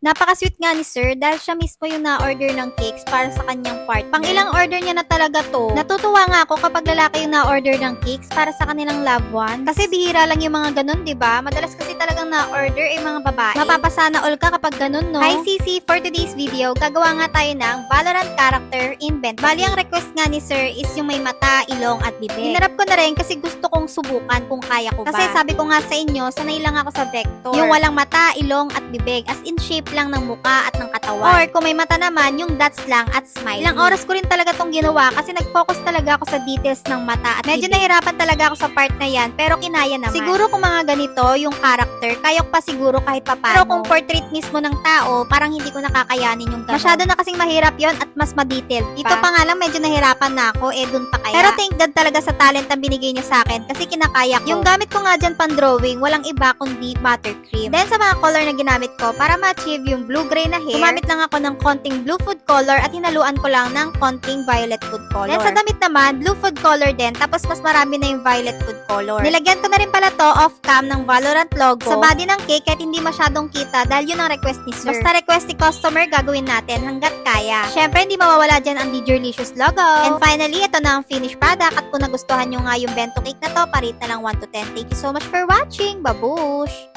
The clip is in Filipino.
Napaka-sweet nga ni sir dahil siya mismo yung na-order ng cakes para sa kanyang part. Pang ilang order niya na talaga to. Natutuwa nga ako kapag lalaki yung na-order ng cakes para sa kanilang loved one. Kasi bihira lang yung mga ganun, di ba? Madalas kasi talagang na-order ay mga babae. Mapapasana all ka kapag ganun, no? Hi CC, for today's video, gagawa nga tayo ng Valorant character invent. Bali, ang request nga ni sir is yung may mata, ilong, at bibig. Hinarap ko na rin kasi gusto kong subukan kung kaya ko ba. Kasi sabi ko nga sa inyo, sanay lang ako sa vector. Yung walang mata, ilong, at bibig. As in shape lang ng muka at ng katawan. Or kung may mata naman, yung dots lang at smile. Ilang oras ko rin talaga tong ginawa kasi nag-focus talaga ako sa details ng mata at Medyo nahirapan talaga ako sa part na yan, pero kinaya naman. Siguro kung mga ganito, yung character, kaya ko pa siguro kahit papano. Pero kung portrait mismo ng tao, parang hindi ko nakakayanin yung ganun. Masyado na kasing mahirap yon at mas ma-detailed. Dito pa nga lang medyo nahirapan na ako, eh dun pa kaya. Pero thank God talaga sa talent ang binigay niya sa akin kasi kinakaya ko. Yung gamit ko nga dyan pang drawing, walang iba kundi buttercream. Then sa mga color na ginamit ko, para ma-achieve yung blue-gray na hair, gumamit lang ako ng konting blue food color at hinaluan ko lang ng konting violet food color. Then sa damit naman, blue food color din, tapos mas marami na yung violet food color. Nilagyan ko na rin pala to off-cam ng Valorant logo sa body ng cake kahit hindi masyadong kita dahil yun ang request ni sir. Basta request ni customer, gagawin natin hanggat kaya. Syempre, hindi mawawala dyan ang Dijurlicious logo. And finally, ito na ang finished product at kung nagustuhan nyo nga yung bento cake na to, parit na lang 1 to 10. Thank you so much for watching. Babush!